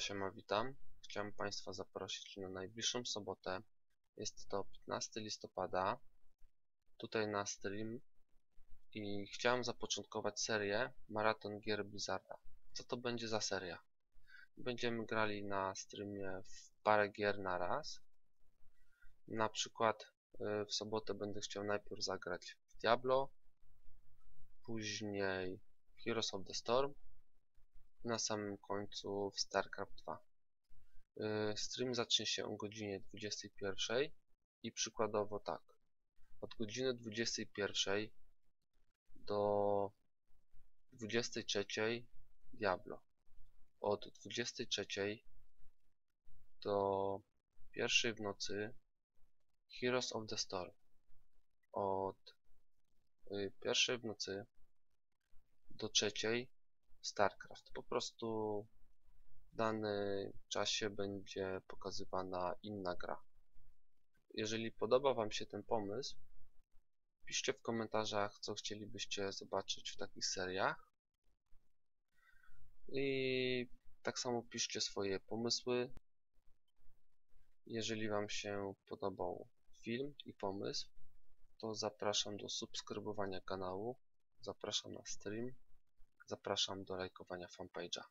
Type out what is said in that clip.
siema, witam. Chciałem Państwa zaprosić na najbliższą sobotę. Jest to 15 listopada. Tutaj na stream. I chciałem zapoczątkować serię Maraton Gier Blizzarda. Co to będzie za seria? Będziemy grali na streamie w parę gier na raz. Na przykład y, w sobotę będę chciał najpierw zagrać w Diablo, później Heroes of the Storm, na samym końcu w StarCraft 2. Yy, Stream zacznie się o godzinie 21 i przykładowo tak. Od godziny 21 do 23 Diablo. Od 23 do pierwszej w nocy Heroes of the Storm. Od y, pierwszej w nocy do trzeciej StarCraft. Po prostu w danym czasie będzie pokazywana inna gra. Jeżeli podoba Wam się ten pomysł, piszcie w komentarzach, co chcielibyście zobaczyć w takich seriach. I tak samo piszcie swoje pomysły. Jeżeli Wam się podobał film i pomysł, to zapraszam do subskrybowania kanału, zapraszam na stream Zapraszam do lajkowania fanpage'a.